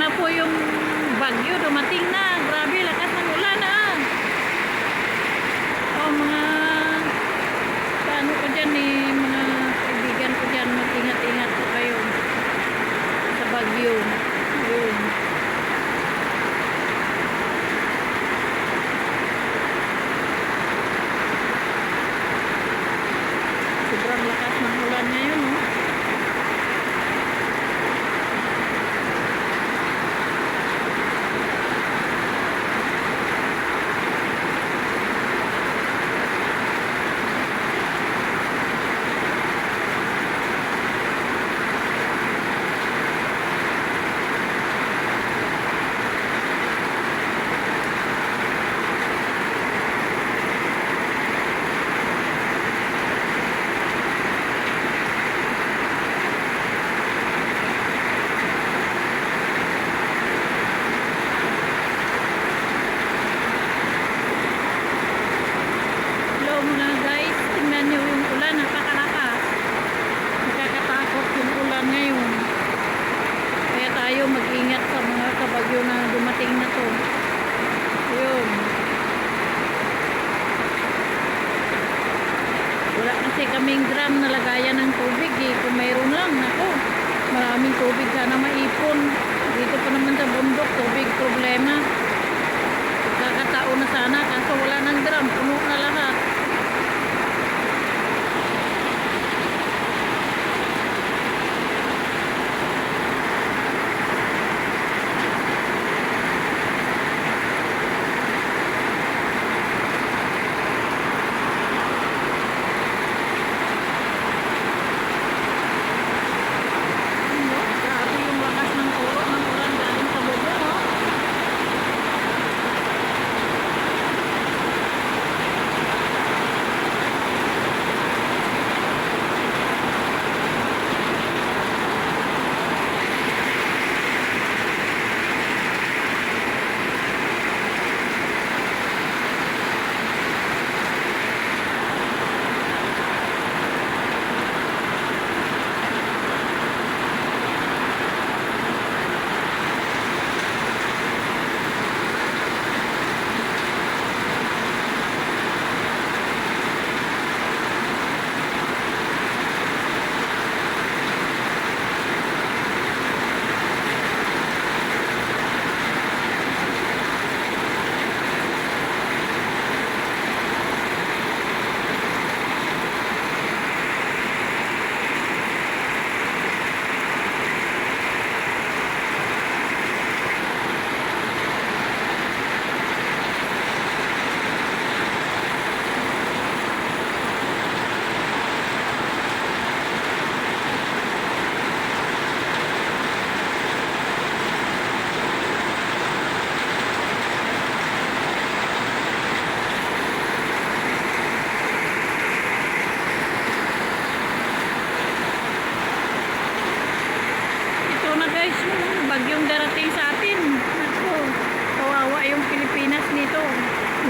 na po yung bagyo, dumating na. Grabe, lakas ng ulan ah. Oh, mga paano ko dyan eh, mga kaibigan ko dyan, mag-ingat-ingat po kayo sa bagyo. Yun. Sobrang lakas ng ulan ngayon, no? Hello mga guys, tingnan nyo yung ulan, napakalakas. Nakakatakot yung ulan ngayon. Kaya tayo mag-ingat sa mga kabagyo na dumating na to. Yun. Wala kasi kaming drum na lagayan ng tubig eh. Kung mayroon lang, nako. Maraming tubig sana maipon. Dito pa naman sa bundok, tubig problema. Kakatao na sana kaso wala ng drum, puno na lahat.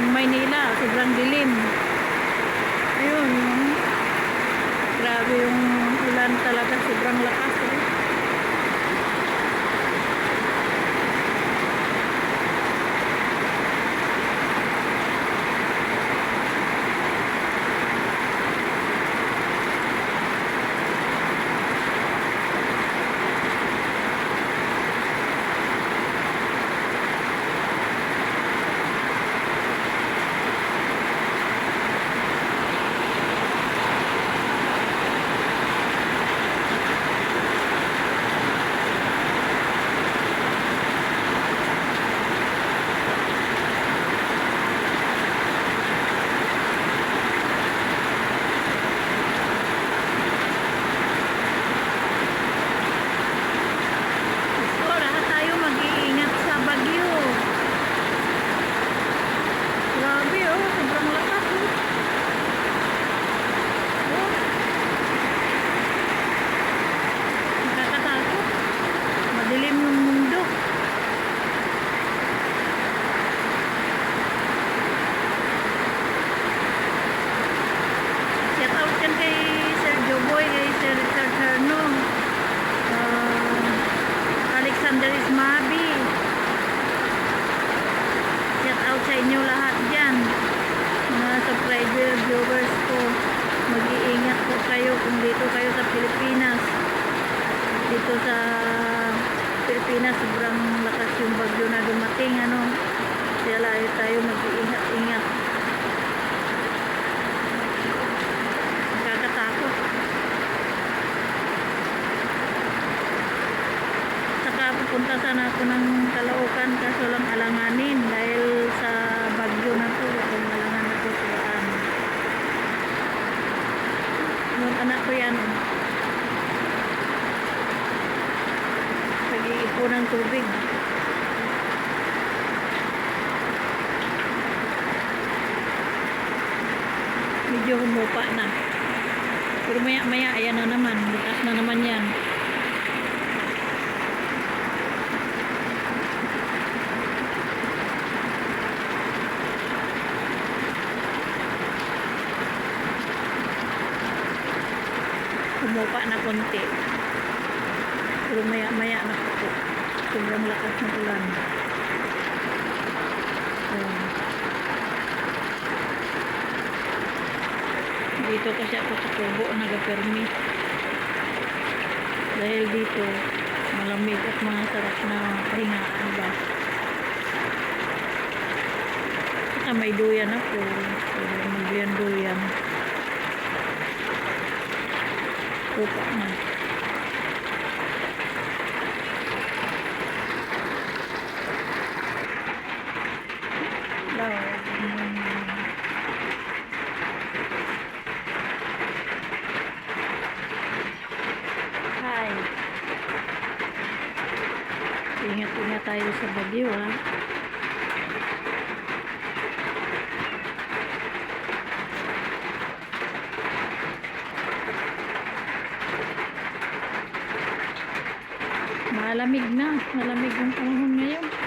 Yung Maynila, sobrang dilim. Ayun. Grabe yung ulan talaga, sobrang lakas. Pilipinas sobrang lakas yung bagyo na dumating ano. Kaya lalo tayo mag-iingat-ingat. Nakakatakot. Saka pupunta sana ako ng Caloocan kaso lang alanganin dahil sa bagyo na to alangan ako sa daan yung anak ko yan nag-iipo ng tubig. Medyo humupa na. Pero maya maya ayan na naman. Bukas na naman yan. Humupa na konti. Pero maya maya na po sobrang lakas ng ulan dito kasi ako sa kubo nagapermi dahil dito malamig at mga sarap na pahingaan ba saka may duyan ako pwede magduyan duyan Pupa na. Ingat-ingat tayo sa bagyo ha. Malamig na. Malamig yung panahon ngayon.